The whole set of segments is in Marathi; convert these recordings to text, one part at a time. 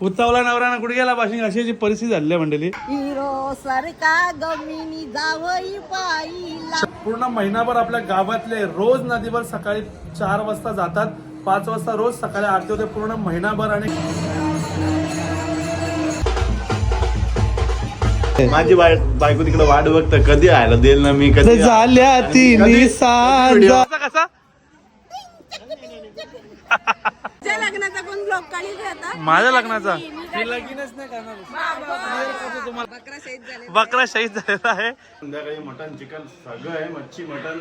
उतावला नवरा कुठे गेला? पाशिंग अशी जी परिस्थिती झाली आहे मंडळी. हिरो सारखा गमिनी जावई पाहिला पूर्ण महिनाभर आपल्या गावातले रोज नदीवर सकाळी चार वाजता जातात पाच वाजता रोज सकाळी आरती होते पूर्ण महिनाभर आणि माझी बाय बायको तिकडे वाट बघत कधी आयला देईल ना मी कधी झाल्या सांजा कसा? लग्नाचा कोण ब्लॉग काढील आता? माझ्या लग्नाचा? मी लगीनच नाही करणार. बकरा शहीद झाले बकरा शहीद झालेला आहे. संध्याकाळी मटन चिकन सगळं आहे मच्छी मटन.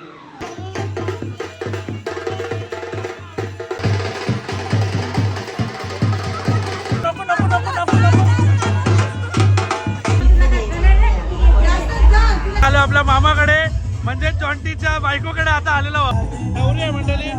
आलो आपल्या मामाकडे म्हणजे जॉन्टीच्या बायकोकडे आता आलेलो. नवरी आहे मंडळी.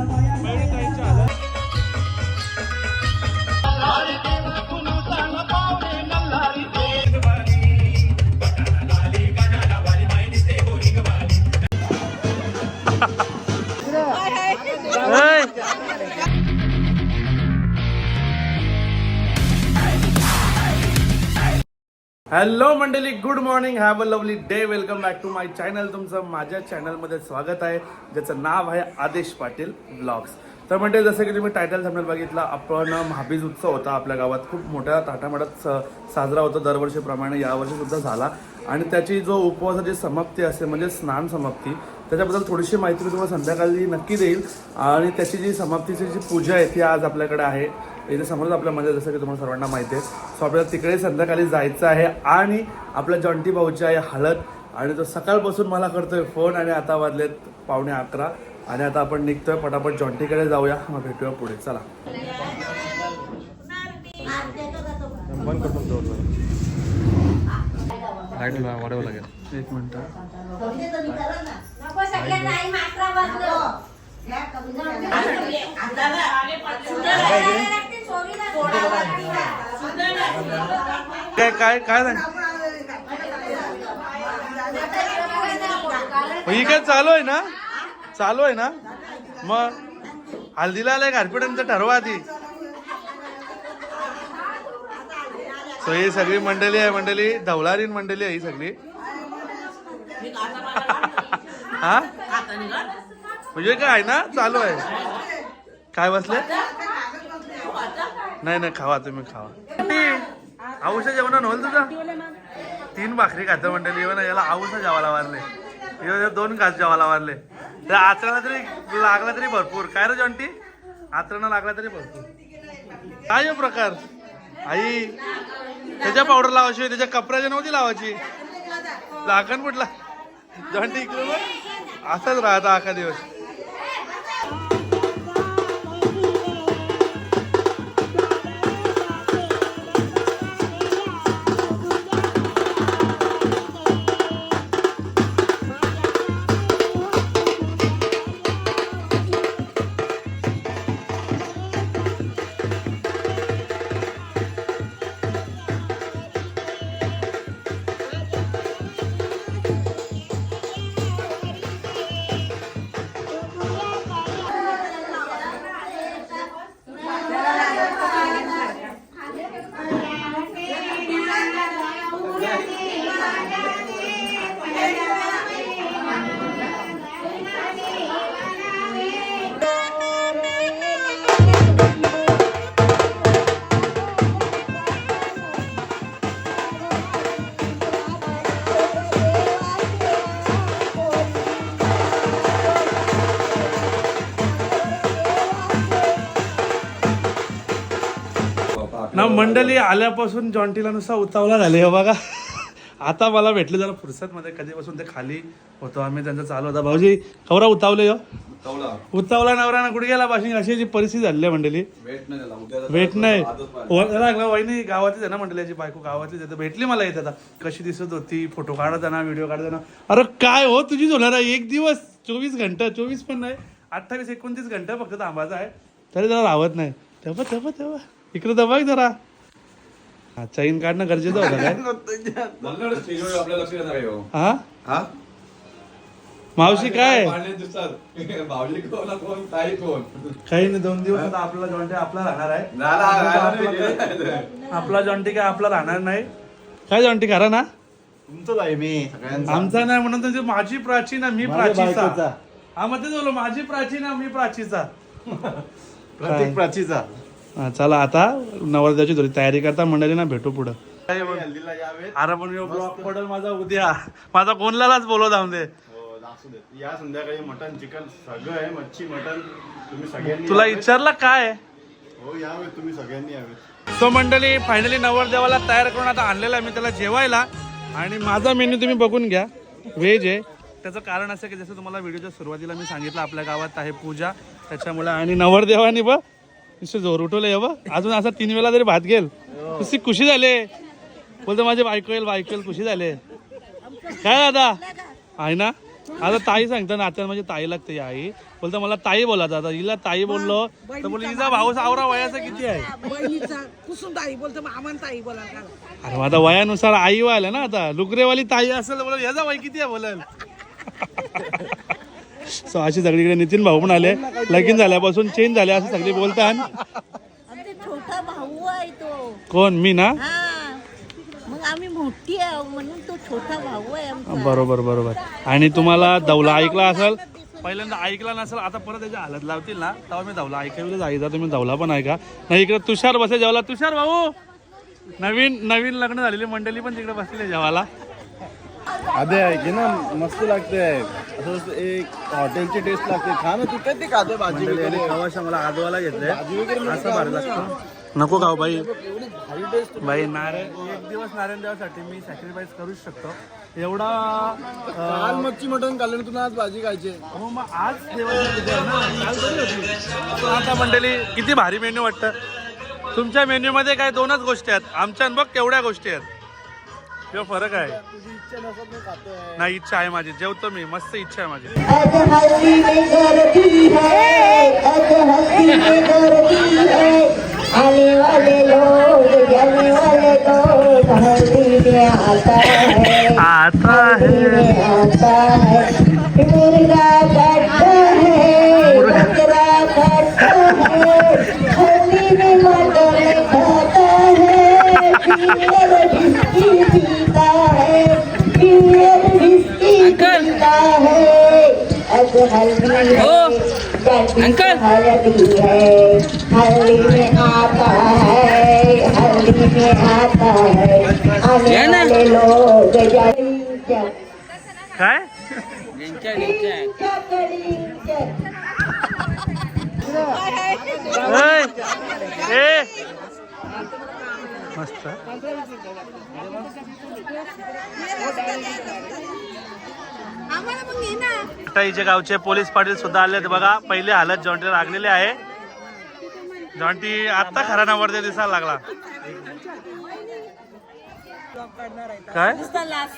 हॅलो मंडळी good morning have a lovely day welcome back to my channel. तुमचं माझ्या चॅनलमध्ये स्वागत आहे ज्याचं नाव आहे आदेश पाटील ब्लॉग्स. तर म्हणजे जसं की तुम्ही टायटल थंबनेल बघितला आपण महाबीज उत्सव होता आपल्या गावात. खूप मोठ्या ताटामाटात स- साजरा होतो दरवर्षीप्रमाणे यावर्षी सुद्धा झाला. आणि त्याची जो उपवासाची समाप्ती असते म्हणजे स्नान समाप्ती त्याच्याबद्दल थोडीशी माहिती मी तुम्हाला संध्याकाळी नक्की देईल. आणि त्याची जी समाप्तीची जी पूजा आहे ती आज आपल्याकडे आहे. इथे समोरच आपल्यामध्ये जसं की तुम्हाला सर्वांना माहिती आहे. सो आपल्याला तिकडे संध्याकाळी जायचं आहे. आणि आपल्या जॉन्टी भाऊची आहे हळद आणि तो सकाळपासून मला करतोय फोन. आणि आता वाजलेत पावणे अकरा. आणि आता आपण निघतोय. पटापट जॉन्टीकडे जाऊया. मग भेटूया पुढे. चला. बंद लागेल. एक मिनिट. काय काय काय ही चालू आहे ना चालू आहे ना मग हल्दीला आलाय गारपिटांचं ठरवा आधी सो ही सगळी मंडळी आहे मंडळी धवलारीन मंडळी आहे ही सगळी हा? म्हणजे काय आहे ना? चालू आहे. काय बसले? नाही नाही खावा तुम्ही खावा. आऊसा जेवण होईल तुझा? तीन भाकरी खातं येऊन याला आऊसा जेवायला वारले दोन घास जेवायला वारले तर आचरणा तरी लागला तरी भरपूर. काय रे जॉन्टी? आचरणा लागला तरी भरपूर. काय हे प्रकार? आई त्याच्या पावडर लावायची त्याच्या कपड्याच्या नव्हती लावायची. लागण कुठला? दंडी इकडून असंच असाच राहता अख्खा दिवस. मंडळी आल्यापासून जॉन्टीला नुसता उतावला झाले हे बघा. आता मला भेटले जरा फुरसत मध्ये कधीपासून ते खाली होतो आम्ही त्यांचं चालू होता. भाऊजी कवरा उतावले हो? उतावला नवरा कुठे गेला पाशिंग अशी जी परिस्थिती झाली. आहे मंडळी भेट नाही. व- लागला वहिनी गावातलीच आहे ना मंडळी याची बायको गावातलीच आहे. तर भेटली मला येत आता. कशी दिसत होती? फोटो काढताना व्हिडिओ काढताना अरे काय हो तुझी होणार आहे एक दिवस चोवीस घंटा चोवीस पण नाही. अठ्ठावीस एकोणतीस घंटा फक्त थांबायचा आहे. तरी जरा राहत नाही. तेव्हा तेव्हा तेव्हा. इकडे दबा जरा. हा चैन काढणं गरजेचं होतं काय? हो. हा हा मावशी काय? काही नाही दोन दिवस आता आपला जॉन्टी आपला राहणार आहे. आपला जॉन्टी काय आपला राहणार नाही? काय जॉन्टी करा ना? तुमचंच आहे मी सगळ्यांचा. आमचा नाही म्हणून म्हणजे माझी प्राचीन आहे, मी माझ्या प्राचीचा. हा मग तेच बोललो माझी प्राचीन आहे, मी प्राचीचा. प्रत्येक प्राचीचा. चला आता नवरदेवाची थोडी तयारी करता मंडळी ना भेटू पुढं. अरे पण ब्लॉक पडेल माझा उद्या. माझा कोणलाच बोलव जाऊन दे. हो, देत. या संध्याकाळी मटन चिकन सगळं आहे मच्छी मटन. तुम्ही सगळ्यांनी तुला. विचारलं काय हो यावेत तुम्ही सगळ्यांनी यावेत. सो मंडळी फायनली नवरदेवाला तयार करून आता आणलेला आहे. मी त्याला जेवायला. आणि माझा मेन्यू तुम्ही बघून घ्या. व्हेज आहे. त्याचं कारण असं की जसं तुम्हाला व्हिडिओच्या सुरुवातीला मी सांगितलं आपल्या गावात आहे पूजा. त्याच्यामुळे आणि नवरदेवानी बघ नुसतं जोर उठवलं बघ अजून असा तीन वेळा जरी भात घेल नुसती खुशी झाले. बोलतो माझे बायको येईल बायको येईल खुशी झाले. काय दादा? आहे ना? आता ताई सांगता नात्यात म्हणजे ताई लागते ही आई. बोलतो मला ताई बोला दादा. हिला ताई बोललो तर बोलली हिचा भाऊ सावरा वयाचा किती आहे? बोला अरे आता वयानुसार आई व्हायला ना आता. लुकरेवाली ताई असेल बोल याचा वय किती आहे? बोलेल. सो अशी सगळीकडे नितीन भाऊ पण आले. लगीन झाल्यापासून चेंज झाले असं सगळे बोलतात. आमचा छोटा भाऊ आहे तो. कोण? मी ना? हा. मग आम्ही मोठी आहे म्हणून तो छोटा भाऊ आहे आमचा. बरोबर बरोबर. आणि तुम्हाला दौला ऐकला असेल? पहिल्यांदा ऐकला नसेल आता परत त्याच्या हालत लावतील ना? तेव्हा मी दौला ऐकायला जायचा तुम्ही दौला पण ऐका. नाही इकडे तुषार बसे जेवला तुषार भाऊ! नवीन नवीन लग्न झालेली मंडळी पण तिकडे बसलेली जेवायला. अरे आहे की ना? मस्त लागते. असं एक हॉटेलची टेस्ट लागते. खा ना तू. काय ते खाते भाजी वगैरे? खवाशा मला आजवाला घेतले असं भारी लागतं. नको खाऊ बाई. बाई नारायण एक दिवस नारायण देवासाठी मी सॅक्रिफाईस करूच शकतो. एवढा काल मच्छी मटण खाल्लं तुला आज भाजी खायची हो मग आज देवाची आता मंडळी किती भारी मेन्यू वाटतं. तुमच्या मेन्यू मध्ये काय दोनच गोष्टी आहेत. आमच्या बघ केवढ्या गोष्टी आहेत. किंवा फरक आहे. तुझी इच्छा नसत मी खातोय. नाही इच्छा आहे माझी. जेवतो मी. मस्त इच्छा आहे माझी. अंकल हल्दी है. हल्दी में आता है हल्दी में आता है आने वाले लोग काय ए. मस्त. टाईचे गावचे पोलीस पाटील सुद्धा आलेत बघा पहिले हालत जॉन्टी लागलेले आहे. जॉन्टी आता खरा नवरते दिसायला लागला. काय?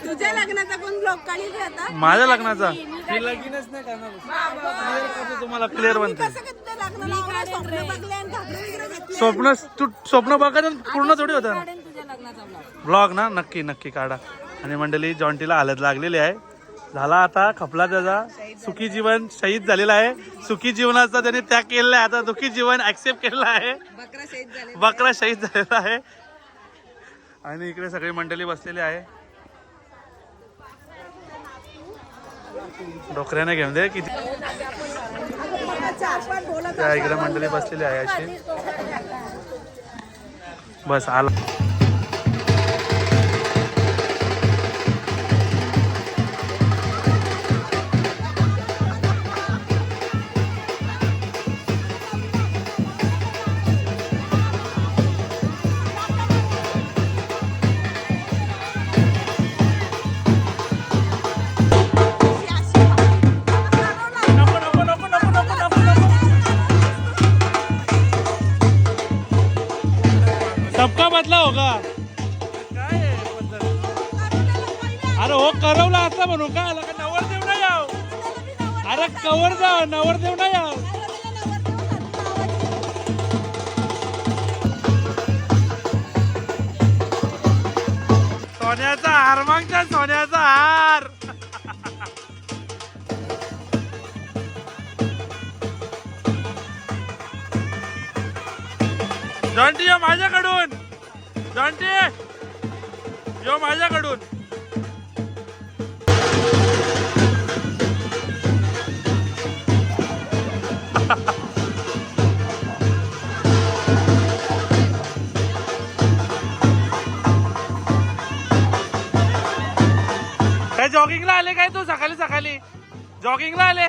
तुझ्या लग्नाचा कोण ब्लॉग काढील रे आता? माझ्या लग्नाचा? मी लगीनच नाही करणार. तुम्हाला क्लिअर बनते? कसं काय तुझं लग्न लावलं स्वप्न बघले आणि घागरे वगैरे घेतले स्वप्न तू स्वप्न बघायचं पूर्ण थोडी होतं. तुझ्या लग्नाचा ब्लॉग ब्लॉग ना? नक्की नक्की काढा. आणि मंडळी जॉन्टीला हालत लागलेली आहे. झाला आता खपला त्याचा. सुखी जीवन शहीद झालेला आहे. सुखी जीवनाचा त्याने त्याग केलेला आहे. आता दुखी जीवन ऍक्सेप्ट केलेलं आहे. बकरा शहीद झाले बकरा शहीद झालेला आहे. आणि इकडे सगळी मंडळी बसलेली आहे. डोकऱ्याने घेऊन दे किती. त्या इकडे मंडळी बसलेली आहे अशी. बस आला. असला म्हणून काय आला का? नवरदेव नाही आव अरे कवर जा नवरदेव नाही आव सोन्याचा हार मागच्या सोन्याचा हार. जॉन्टी यो माझ्याकडून. जॉन्टी यो माझ्याकडून. जॉगिंगला आले काय तू सकाळी सकाळी? जॉगिंगला आले?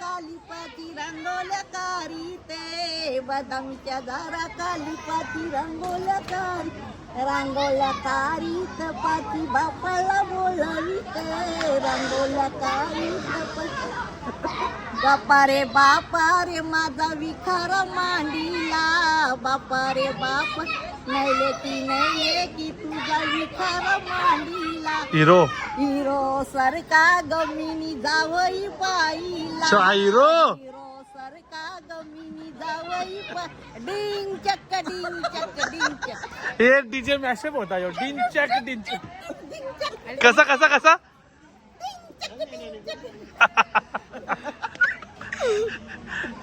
कालीपाती रंगोल्या कारीते दारा कालीपाती रंगोल्या कारी रांगोल्या कारीत पाती बापाला बोलविते. रंगोल्या कारीत बापा रे बापा रे माझा विखार मांडीला. बापा रे बाप नैले ती नैले की तुझा विखार मांडीला. हिरो. हिरो सरका गमिनी जावई हिरो? हिरो सरका गमिनी जावई पा डिंग चक्क डिंग चक्क डिंग चक्क हे डीजे मॅशअप होता यो डिंचक डिंचक. कसा कसा कसा?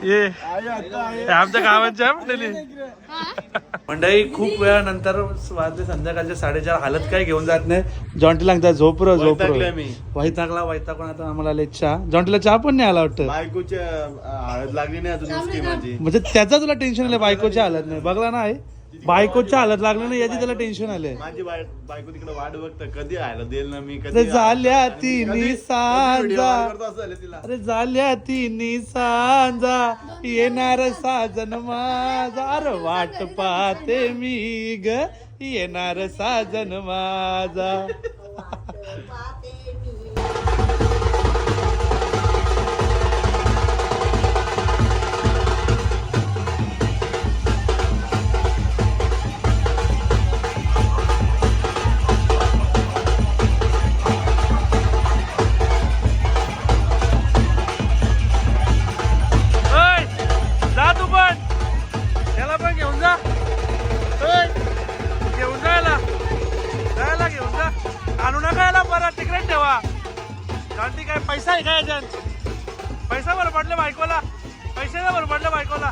ये. हे आमच्या गावाच्या मंडळी मंडळी खूप वेळानंतर वाजले संध्याकाळचे साडेचार. हालत काय घेऊन जात नाही. जॉन्टीला लागतात झोप र झोप वैतागलोय मी. वैतागला वैतागून आता आम्हाला आले चहा. जॉन्टीला चहा पण नाही आला वाटतं? बायकोच्या हळद लागली नाही म्हणजे त्याचा तुला टेन्शन आलं बायकोच्या हालत नाही. बघला ना आहे बायकोच्या हालत लागलं नाही याची त्याला टेन्शन आलंय. माझी बाय- बायको तिकडे वाट बघत. कधी आयला? देईल ना मी अरे कधी? झाल्या तिन्ही सांजा झालं तिला. अरे झाल्या तिन्ही सांजा येणार साजन माझा. अरे वाट पाहते मी ग. येणार साजन माझा. काय पैसा आहे काय याच्यात? पैसा बरं पडलं बायकोला. पैशाला बरं पडलं बायकोला.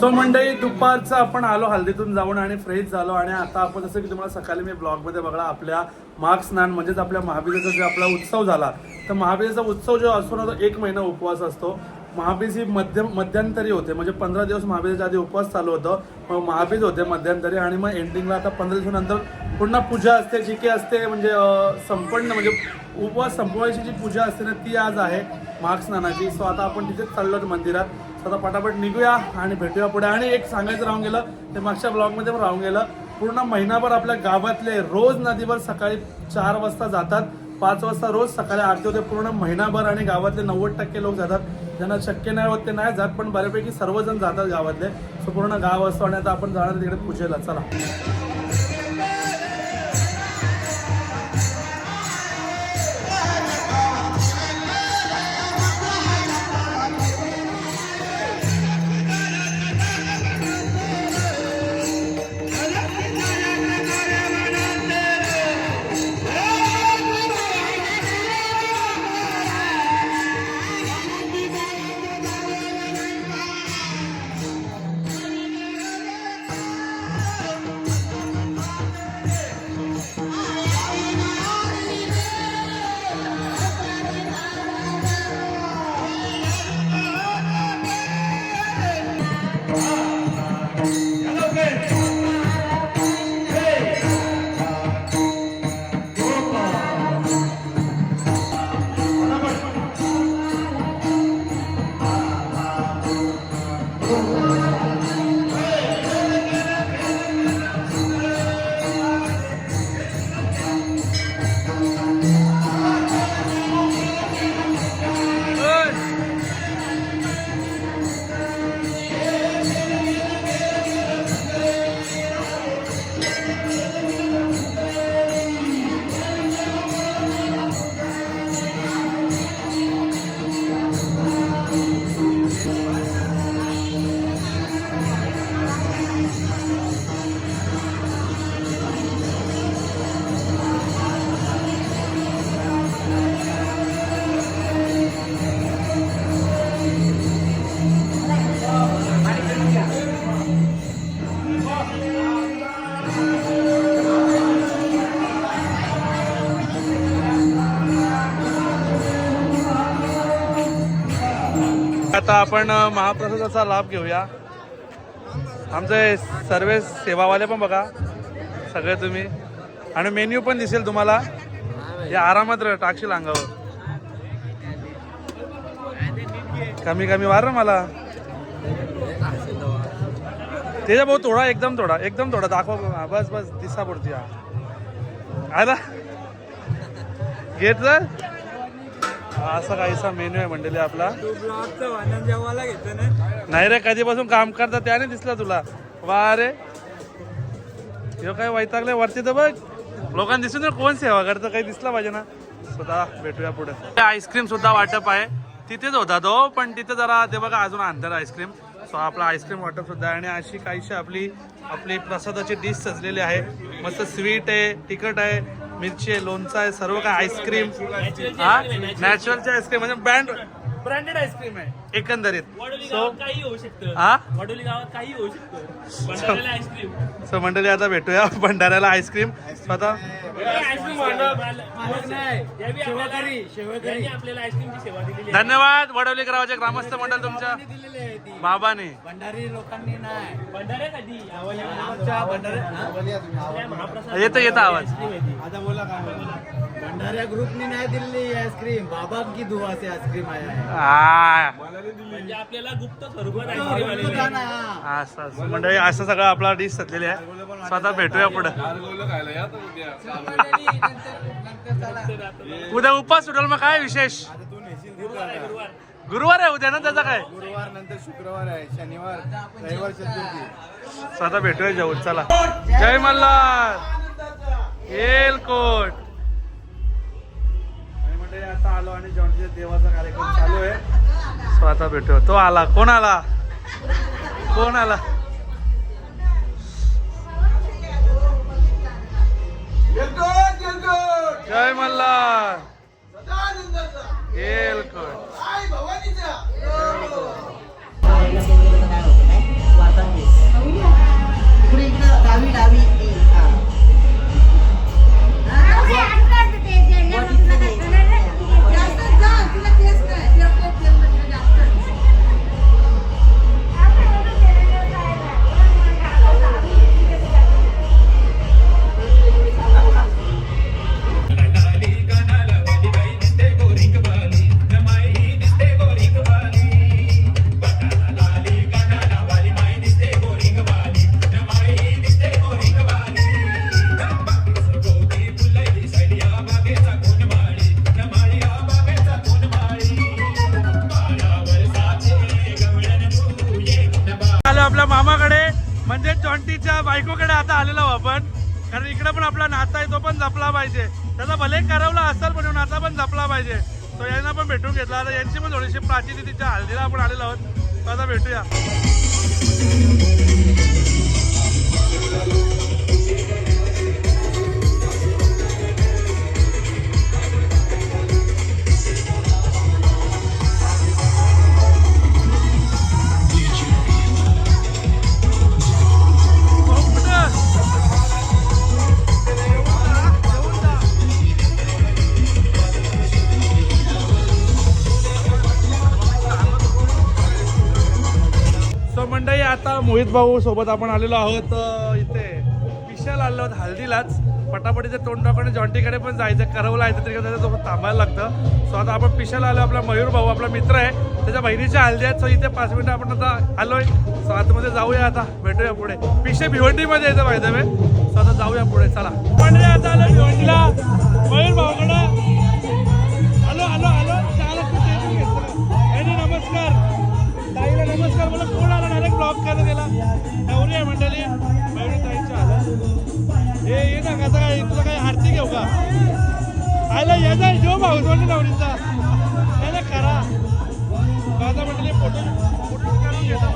सो मंडळी दुपारचं आपण आलो हल्दीतून जाऊन आणि फ्रेश झालो आणि आता आपण जसं की तुम्हाला सकाळी मी ब्लॉगमध्ये बघा आपल्या माघ स्नान म्हणजेच आपल्या महाबीजाचा जो आपला उत्सव झाला तर महाबीजाचा उत्सव जो असतो ना तो एक महिना उपवास असतो. महाबीज ही मध्यम मध्यंतरी होते. म्हणजे पंधरा दिवस महाबीजाच्या आधी उपवास चालू होतं. मग महाबीज होते मध्यंतरी आणि मग एंडिंगला आता पंधरा दिवसानंतर पुन्हा पूजा असते जी की असते म्हणजे संपन्न म्हणजे उपवास संपवायची जी पूजा असते ना ती आज आहे माघ स्नानाची. सो आता आपण तिथेच चाललो मंदिरात. सो आता पटापट निघूया आणि भेटूया पुढे. आणि एक सांगायचं राहून गेलं ते मागच्या ब्लॉगमध्ये पण राहून गेलं. पूर्ण महिनाभर आपल्या गावातले रोज नदीवर सकाळी चार वाजता जातात. पाच वाजता रोज सकाळी आरती होते पूर्ण महिनाभर आणि गावातले नव्वद टक्के लोक जातात. ज्यांना शक्य नाही होत ते नाही जात पण बऱ्यापैकी सर्वजण जातात गावातले. सो पूर्ण गाव असतो आणि आता आपण जाणार तिकडे पूजेला. चला. आपण महाप्रसादाचा लाभ घेऊया. आमचे सर्व सेवावाले पण बघा सगळे तुम्ही. आणि मेन्यू पण दिसेल तुम्हाला. हे आरामात र- टाकशील अंगावर. कमी कमी वार ना मला. त्याच्या भाऊ थोडा एकदम थोडा एकदम थोडा. दाखवा बस बस दिसा पडतो हा. आला. घेत असा काहीसा मेन्यू आहे मंडळी आपला. नाही. रे कधीपासून काम करता त्याने दिसला तुला. वा रे. ह्यो काय वैतागले वरती तर बघ. लोकांना दिसून कोण सेवा करतं? काही दिसला पाहिजे ना. स्वतः भेटूया पुढे. आईस्क्रीम सुद्धा वाटप आहे. तिथेच होता तो पण तिथे जरा ते बघा अजून अंतर आईस्क्रीम. सो आपला आईस्क्रीम वाटप सुद्धा आहे. आणि अशी काहीशी आपली आपली प्रसादाची डिश सजलेली आहे. मस्त स्वीट आहे तिखट आहे. मिरची आहे लोणचं आहे सर्व काय आईस्क्रीम. हा? नॅचरलची आईस्क्रीम म्हणजे ब्रँड ब्रँडेड आईस्क्रीम आहे. एकंदरीत. सो काही होऊ शकतं. हा? वडोली गावात काही होऊ शकतं. भंडाऱ्याला आईस्क्रीम. सो मंडळी आता भेटूया. भंडाऱ्याला आईस्क्रीम. स्वतः आईस्क्रीम शेवकरी आपल्याला आईस्क्रीमची सेवा दिलेली आहे. धन्यवाद वडवली गावाचे ग्रामस्थ मंडळ तुमच्या बाबाने भंडाऱ्या कधी महाप्रसाद येतं येतं आवाज भंडाऱ्या ग्रुपने नाही दिलेली आईस्क्रीम. बाबा की दुआ से आईस्क्रीम आया है म्हणजे आपल्याला गुप्त स्वरूपात आईस्क्रीम आलेली आहे. असं असं. मंडळी असं सगळं आपला डिश सजलेली आहे. स्वतः भेटूया पुढे. उद्या. उपास सुटेल मग काय विशेष? गुरुवार आहे उद्या ना त्याचा काय? गुरुवार नंतर शुक्रवार आहे शनिवार रविवार चतुर्थी स्वतः भेटूया जाऊन चला. जय मल्हार. एलकोट आणि आता आलो आणि जॉन्टीच्या देवाचा कार्यक्रम चालू आहे. सो आता भेटूया. तो आला. कोण आला? कोण आला? जय मल्हार. एलकोट इकडं डावी डावी. आपल्या मामाकडे म्हणजे जॉन्टीच्या बायकोकडे आता आलेलो आहोत आपण. कारण इकडे पण आपला नाता आहे तो पण जपला पाहिजे. त्याचा भले करवला असेल पण नाता पण जपला पाहिजे. तो यांना पण भेटून घेतला. आता यांची पण थोडीशी प्राचीन तिच्या हल्दीला आपण आलेलो आहोत. आता भेटूया. आता मोहित भाऊ सोबत आपण आलेलो आहोत इथे. पिशाला आलेलो आहोत हल्दीलाच. पटापटीचे तोंड टाकून जॉन्टीकडे पण जायचं करवला आहे तरी त्याच्यासोबत थांबायला लागतं. सो आता आपण पिशाला आलो आपला मयूर भाऊ आपला मित्र आहे. त्याच्या बहिणीच्या हल्दी आहेत. सो इथे पाच मिनिटं आपण आता आलोय. सो आतमध्ये जाऊया आता भेटूया पुढे. पिशे भिवंडीमध्ये यायचं पाहिजे सो आता जाऊया पुढे चला. पण आता आलो भिवंडीला. मयूर भाऊकडे ब्लॉक करत गेला नवरी आहे मंडळी. मयुरी हे ये ना कसं काय तुला काय आरती घेऊ का? आयला ये जा जो भाऊ म्हणजे नवरीचा याला करा. माझा मंडळी फोटो फोटो करून घेतात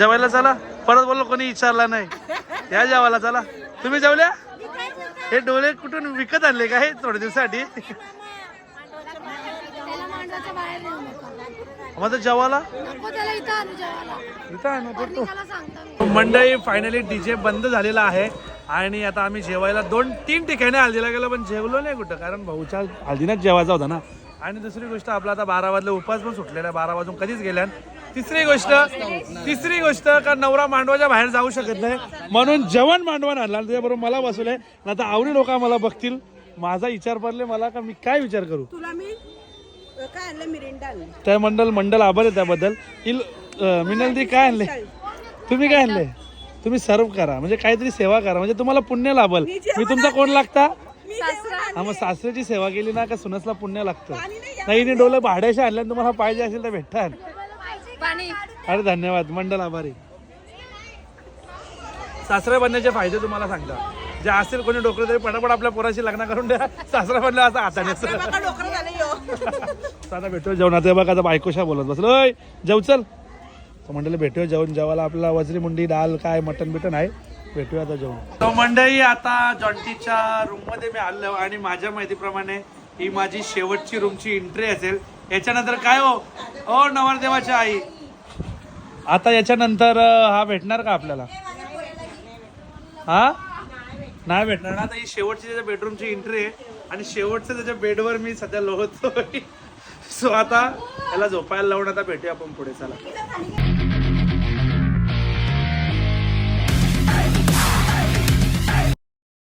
जेवायला चला. परत बोललो कोणी विचारला नाही. या जेवायला चला. तुम्ही जेवल्या? हे डोळे कुठून विकत आणले का हे थोड्या दिवसासाठी? माझं जेवायला? मंडळी फायनली डीजे बंद झालेला आहे. आणि आता आम्ही जेवायला दोन तीन ठिकाणी हल्दीला गेलो पण जेवलो नाही कुठं. कारण भाऊच्या हल्दीनाच जेवायचा होता ना. आणि दुसरी गोष्ट आपला आता बारा वाजले उपास पण सुटलेला आहे. बारा वाजून कधीच गेल्यान. तिसरी गोष्ट तिसरी गोष्ट का नवरा मांडवाच्या बाहेर जाऊ शकत नाही. म्हणून जेवण मांडवण आणला. त्याच्याबरोबर मला बसवलंय आणि आता आवडी लोक मला बघतील. माझा विचार पडले मला का मी काय विचार करू? तुला मी अ, काय आणलं? मिरिंडा त्या मंडल मंडल आभार आहे त्याबद्दल. इल मिनलदी काय आणले? तुम्ही काय आणले? तुम्ही सर्व करा. म्हणजे काहीतरी सेवा करा. म्हणजे तुम्हाला पुण्य लाभल. मी तुमचा कोण लागता? हा मग सासऱ्याची सेवा केली ना का सुनसला पुण्य लागतं? नाही डोलं भाड्याशी आणल्या तुम्हाला पाहिजे असेल तर भेटतात. पाणी. अरे धन्यवाद मंडल आभारी. सासरा बनण्याचे फायदे तुम्हाला सांगता. जे असेल कोणी डोकं तरी पटापट आपल्या पोराशी लग्न करून द्या. सासरा बनलं असं हाताने आता भेटूया जेवणात. हे बघा आता बायकोशा बोलत बसलो. "ओय, जेव चल. मंडळी भेटूया जेवण. जेवायला आपल्याला वजरी मुंडी डाल काय मटन बिटन आहे. भेटूया आता जेवण. तो मंडळी आता जॉन्टीच्या रूममध्ये मी आलो आणि माझ्या माहितीप्रमाणे ही माझी शेवटची रूमची एंट्री असेल. याच्यानंतर काय हो? ओ नवरदेवाच्या आई. आता याच्यानंतर हा भेटणार का आपल्याला? हा? नाही भेटणार ना. आता ही शेवटची त्याच्या बेडरूमची एंट्री आहे. आणि शेवटचं त्याच्या बेडवर मी सध्या लोहतोय सो आता याला झोपायला लावून आता भेटूया आपण पुढे. चला.